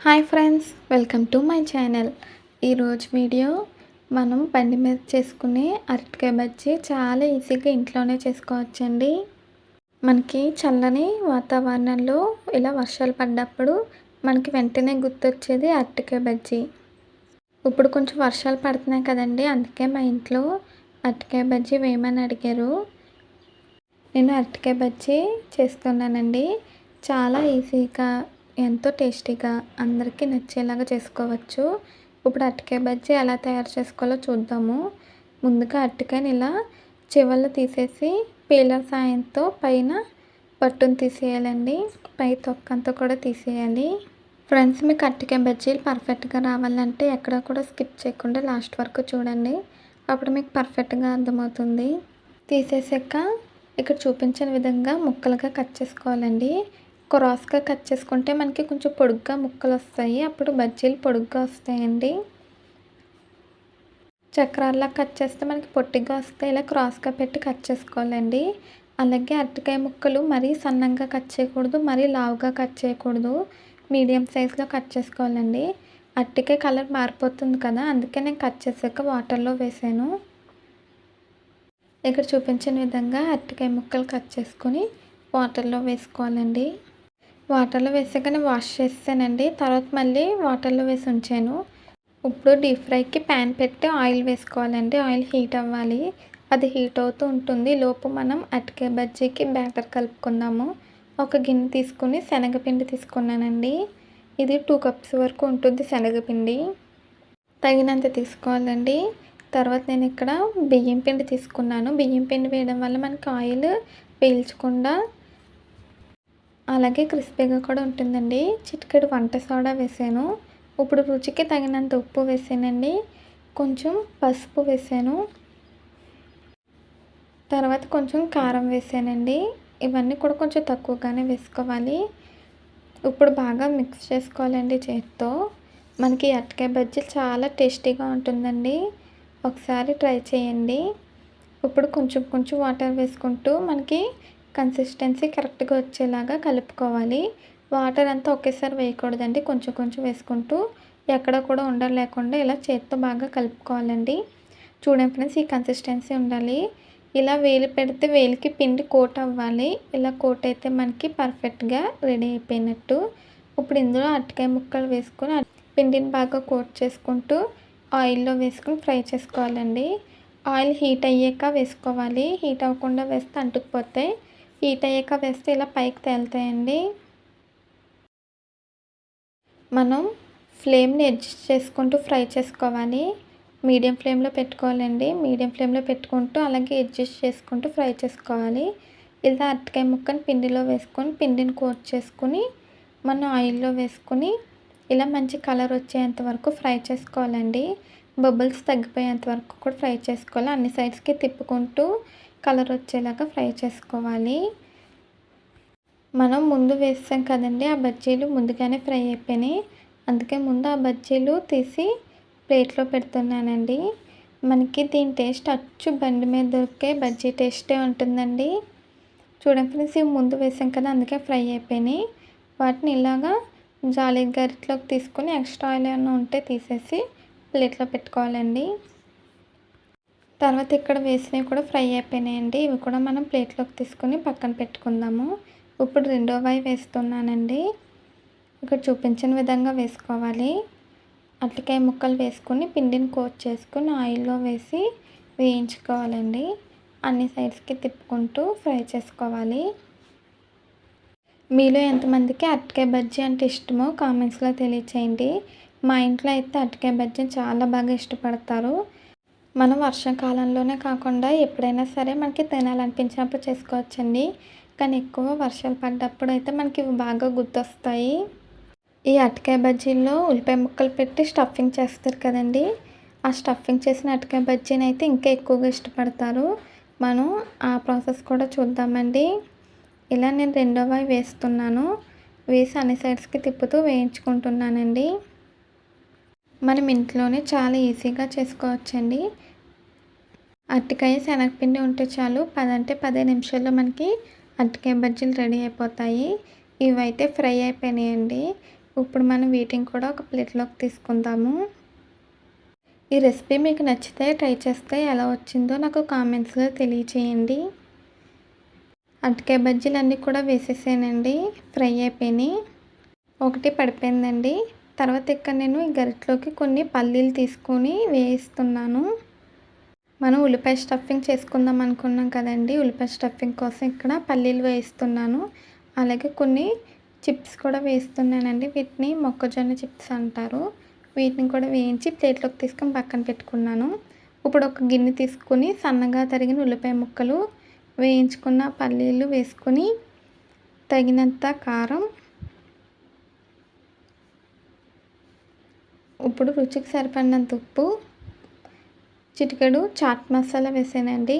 Hi friends welcome to my channel. ఈరోజు video మనం బండి మీద చేసుకునే అరటికాయ బజ్జీ చాలా ఈజీగా ఇంట్లోనే చేసుకోవచ్చండి. మనకి చల్లని వాతావరణంలో ఇలా వర్షాలు పడ్డప్పుడు మనకి వెంటనే గుర్తొచ్చేది అరటికాయ బజ్జీ. ఇప్పుడు కొంచెం వర్షాలు పడుతున్నాయి కదండి అందుకే మా ఇంట్లో అరటికాయ బజ్జీ వేయమని అడిగారు. నేను అరటికాయ బజ్జీ చేస్తున్నానండి. చాలా ఈజీగా ఎంతో టేస్టీగా అందరికీ నచ్చేలాగా చేసుకోవచ్చు. ఇప్పుడు అరటికాయ బజ్జీ ఎలా తయారు చేసుకోవాలో చూద్దాము. ముందుగా అరటికాయని ఇలా చివర్లు తీసేసి పీలర్ సాయంతో పైన పట్టును తీసేయాలండి. పై తొక్కంతా కూడా తీసేయాలి. ఫ్రెండ్స్ మీకు అరటికాయ బజ్జీలు పర్ఫెక్ట్గా రావాలంటే ఎక్కడ కూడా స్కిప్ చేయకుండా లాస్ట్ వరకు చూడండి. అప్పుడు మీకు పర్ఫెక్ట్గా అర్థమవుతుంది. తీసేసాక ఇక్కడ చూపించిన విధంగా ముక్కలుగా కట్ చేసుకోవాలండి. క్రాస్గా కట్ చేసుకుంటే మనకి కొంచెం పొడుగ్గా ముక్కలు వస్తాయి అప్పుడు బజ్జీలు పొడుగ్గా వస్తాయండి. చక్రాల్లా కట్ చేస్తే మనకి పొట్టిగా వస్తే ఇలా క్రాస్గా పెట్టి కట్ చేసుకోవాలండి. అలాగే అరటికాయ ముక్కలు మరీ సన్నంగా కట్ చేయకూడదు మరీ లావుగా కట్ చేయకూడదు. మీడియం సైజులో కట్ చేసుకోవాలండి. అరటికాయ కలర్ మారిపోతుంది కదా అందుకే నేను కట్ చేసాక వాటర్లో వేసాను. ఇక్కడ చూపించిన విధంగా అరటికాయ ముక్కలు కట్ చేసుకొని వాటర్లో వేసుకోవాలండి. వాటర్లో వేసాకనే వాష్ చేసానండి తర్వాత మళ్ళీ వాటర్లో వేసి ఉంచాను. ఇప్పుడు డీప్ ఫ్రైకి ప్యాన్ పెట్టి ఆయిల్ వేసుకోవాలండి. ఆయిల్ హీట్ అవ్వాలి. అది హీట్ అవుతూ ఉంటుంది. లోపు మనం అటికే బజ్జీకి బ్యాటర్ కలుపుకుందాము ఒక గిన్నె తీసుకుని శనగపిండి తీసుకున్నానండి. ఇది టూ కప్స్ వరకు ఉంటుంది శనగపిండి. తగినంత తీసుకోవాలండి. తర్వాత నేను ఇక్కడ బియ్యం పిండి తీసుకున్నాను. బియ్యం పిండి వేయడం వల్ల మనకి ఆయిల్ పీల్చకుండా అలాగే క్రిస్పీగా కూడా ఉంటుందండి. చిటికెడు వంట సోడా వేసాను. ఇప్పుడు రుచికి తగినంత ఉప్పు వేసానండి. కొంచెం పసుపు వేసాను. తర్వాత కొంచెం కారం వేసానండి. ఇవన్నీ కూడా కొంచెం తక్కువగానే వేసుకోవాలి. ఇప్పుడు బాగా మిక్స్ చేసుకోవాలండి చేతితో. మనకి అట్టకాయ బజ్జీ చాలా టేస్టీగా ఉంటుందండి. ఒకసారి ట్రై చేయండి. ఇప్పుడు కొంచెం కొంచెం వాటర్ వేసుకుంటూ మనకి కన్సిస్టెన్సీ కరెక్ట్గా వచ్చేలాగా కలుపుకోవాలి. వాటర్ అంతా ఒకేసారి వేయకూడదండి. కొంచెం కొంచెం వేసుకుంటూ ఎక్కడ కూడా ఉండలు లేకుండా ఇలా చేత్తో బాగా కలుపుకోవాలండి. చూడండి ఫ్రెండ్స్ ఈ కన్సిస్టెన్సీ ఉండాలి. ఇలా వేలు పెడితే వేలికి పిండి కోట్ అవ్వాలి. ఇలా కోట్ అయితే మనకి పర్ఫెక్ట్గా రెడీ అయిపోయినట్టు. ఇప్పుడు ఇందులో అరటికాయ ముక్కలు వేసుకొని పిండిని బాగా కోట్ చేసుకుంటూ ఆయిల్లో వేసుకొని ఫ్రై చేసుకోవాలండి. ఆయిల్ హీట్ అయ్యాక వేసుకోవాలి. హీట్ అవ్వకుండా వేస్తే అంటుకుపోతాయి. హీట్ అయ్యాక వేస్తే ఇలా పైకి తేలుతాయండి. మనం ఫ్లేమ్ని అడ్జస్ట్ చేసుకుంటూ ఫ్రై చేసుకోవాలి. మీడియం ఫ్లేమ్లో పెట్టుకోవాలండి. మీడియం ఫ్లేమ్లో పెట్టుకుంటూ అలాగే అడ్జస్ట్ చేసుకుంటూ ఫ్రై చేసుకోవాలి. ఇలా అరటికాయ ముక్కని పిండిలో వేసుకొని పిండిని కోట్ చేసుకుని మనం ఆయిల్లో వేసుకుని ఇలా మంచి కలర్ వచ్చేంత వరకు ఫ్రై చేసుకోవాలండి. బబుల్స్ తగ్గిపోయేంత వరకు కూడా ఫ్రై చేసుకోవాలి. అన్ని సైడ్స్కి తిప్పుకుంటూ కలర్ వచ్చేలాగా ఫ్రై చేసుకోవాలి. మనం ముందు వేస్తాం కదండి ఆ బజ్జీలు ముందుగానే ఫ్రై అయిపోయినాయి. అందుకే ముందు ఆ బజ్జీలు తీసి ప్లేట్లో పెడుతున్నానండి. మనకి దీని టేస్ట్ అచ్చు బండి మీద దొరికే బజ్జీ టేస్టే ఉంటుందండి. చూడండి ఫ్రెండ్స్ ఇవి ముందు వేసాం కదా అందుకే ఫ్రై అయిపోయినాయి. వాటిని ఇలాగా జాలి గరిటలోకి తీసుకొని ఎక్స్ట్రా ఆయిల్ ఏమైనా ఉంటే తీసేసి ప్లేట్లో పెట్టుకోవాలండి. తర్వాత ఇక్కడ వేసినవి కూడా ఫ్రై అయిపోయినాయండి. ఇవి కూడా మనం ప్లేట్లోకి తీసుకొని పక్కన పెట్టుకుందాము. ఇప్పుడు రెండో వై వేస్తున్నానండి. ఇక్కడ చూపించిన విధంగా వేసుకోవాలి. అట్లకాయ ముక్కలు వేసుకొని పిండిని కోట్ చేసుకొని ఆయిల్లో వేసి వేయించుకోవాలండి. అన్ని సైడ్స్కి తిప్పుకుంటూ ఫ్రై చేసుకోవాలి. మీలో ఎంతమందికి అరటికాయ బజ్జీ అంటే ఇష్టమో కామెంట్స్లో తెలియచేయండి. మా ఇంట్లో అయితే అరటికాయ బజ్జీ చాలా బాగా ఇష్టపడతారు. మనం వర్షాకాలంలోనే కాకుండా ఎప్పుడైనా సరే మనకి తినాలనిపించినప్పుడు చేసుకోవచ్చండి. కానీ ఎక్కువ వర్షాలు పడ్డప్పుడు అయితే మనకి బాగా గుర్తొస్తాయి. ఈ అటకాయ బజ్జీల్లో ఉల్లిపాయ ముక్కలు పెట్టి స్టఫింగ్ చేస్తారు కదండి. ఆ స్టఫింగ్ చేసిన అటకాయ బజ్జీని అయితే ఇంకా ఎక్కువగా ఇష్టపడతారు. మనం ఆ ప్రాసెస్ కూడా చూద్దామండి. ఇలా నేను రెండవ వేస్తున్నాను. వేసి అన్ని సైడ్స్కి తిప్పుతూ వేయించుకుంటున్నానండి. మనం ఇంట్లోనే చాలా ఈజీగా చేసుకోవచ్చండి. అరటికాయ శనగపిండి ఉంటే చాలు పదంటే పదే నిమిషాల్లో మనకి అరటికాయ బజ్జీలు రెడీ అయిపోతాయి. ఇవైతే ఫ్రై అయిపోయినాయండి. ఇప్పుడు మనం వీటిని కూడా ఒక ప్లేట్లోకి తీసుకుందాము. ఈ రెసిపీ మీకు నచ్చితే ట్రై చేస్తే ఎలా వచ్చిందో నాకు కామెంట్స్లో తెలియచేయండి. అరటికాయ బజ్జీలు అన్నీ కూడా వేసేసానండి. ఫ్రై అయిపోయినాయి. ఒకటి పడిపోయిందండి. తర్వాత ఇక్కడ నేను ఈ గరిటలోకి కొన్ని పల్లీలు తీసుకొని వేయిస్తున్నాను. మనం ఉల్లిపాయ స్టఫింగ్ చేసుకుందాం అనుకున్నాం కదండి. ఉల్లిపాయ స్టఫింగ్ కోసం ఇక్కడ పల్లీలు వేయిస్తున్నాను. అలాగే కొన్ని చిప్స్ కూడా వేస్తున్నానండి. వీటిని మొక్కజొన్న చిప్స్ అంటారు. వీటిని కూడా వేయించి ప్లేట్లోకి తీసుకొని పక్కన పెట్టుకున్నాను. ఇప్పుడు ఒక గిన్నె తీసుకొని సన్నగా తరిగిన ఉల్లిపాయ ముక్కలు వేయించుకున్న పల్లీలు వేసుకొని తగినంత కారం ఇప్పుడు రుచికి సరిపడినంత ఉప్పు చిటికెడు చాట్ మసాలా వేసానండి.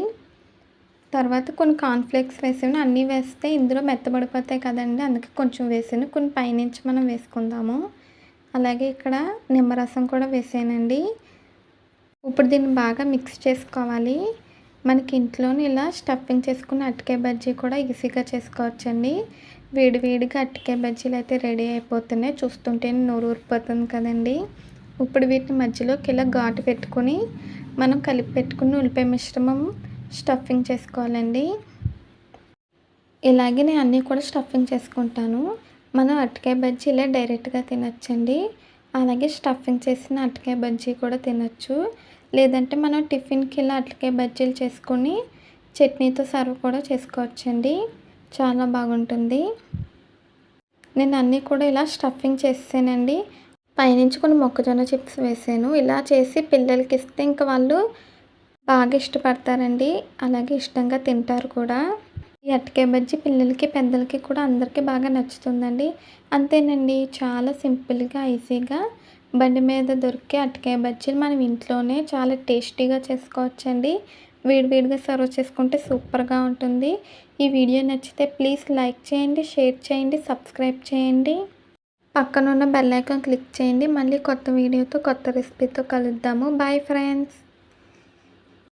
తర్వాత కొన్ని కార్న్ఫ్లేక్స్ వేసాను అన్నీ వేస్తే ఇందులో మెత్తబడిపోతాయి కదండి. అందుకే కొంచెం వేసాను. కొన్ని పైనుంచి మనం వేసుకుందాము. అలాగే ఇక్కడ నిమ్మరసం కూడా వేసానండి. ఇప్పుడు దీన్ని బాగా మిక్స్ చేసుకోవాలి. మనకి ఇంట్లోనే ఇలా స్టఫింగ్ చేసుకున్న అటికే బజ్జీ కూడా ఈజీగా చేసుకోవచ్చండి. వేడివేడిగా అటికే బజ్జీలు అయితే రెడీ అయిపోతున్నాయి. చూస్తుంటే నోరు ఊరిపోతుంది కదండి. ఇప్పుడు వీటిని మధ్యలోకి ఇలా ఘాటు పెట్టుకొని మనం కలిపి పెట్టుకున్న ఉల్లిపాయ మిశ్రమం స్టఫింగ్ చేసుకోవాలండి. ఇలాగే నేను అన్నీ కూడా స్టఫింగ్ చేసుకుంటాను. మనం అటకాయ బజ్జీ ఇలా డైరెక్ట్గా తినచ్చండి. అలాగే స్టఫింగ్ చేసిన అటకాయ బజ్జీ కూడా తినచ్చు. లేదంటే మనం టిఫిన్కి ఇలా అటకాయ బజ్జీలు చేసుకొని చట్నీతో సర్వ్ కూడా చేసుకోవచ్చండి. చాలా బాగుంటుంది. నేను అన్నీ కూడా ఇలా స్టఫింగ్ చేసానండి పైనుంచి కొన్ని మొక్కజొన్న చిప్స్ వేసాను. ఇలా చేసి పిల్లలకి ఇస్తే ఇంకా వాళ్ళు బాగా ఇష్టపడతారండి. అలాగే ఇష్టంగా తింటారు కూడా. ఈ అరటికాయ బజ్జి పిల్లలకి పెద్దలకి కూడా అందరికీ బాగా నచ్చుతుందండి. అంతేనండి చాలా సింపుల్గా ఈజీగా బండి మీద దొరికే అరటికాయ బజ్జీలు మనం ఇంట్లోనే చాలా టేస్టీగా చేసుకోవచ్చండి. వేడివేడిగా సర్వ్ చేసుకుంటే సూపర్గా ఉంటుంది. ఈ వీడియో నచ్చితే ప్లీజ్ లైక్ చేయండి షేర్ చేయండి సబ్స్క్రైబ్ చేయండి. పక్కనున్న బెల్ ఐకాన్ క్లిక్ చేయండి. మళ్ళీ కొత్త వీడియోతో కొత్త రెసిపీతో కలుద్దాము. Bye friends.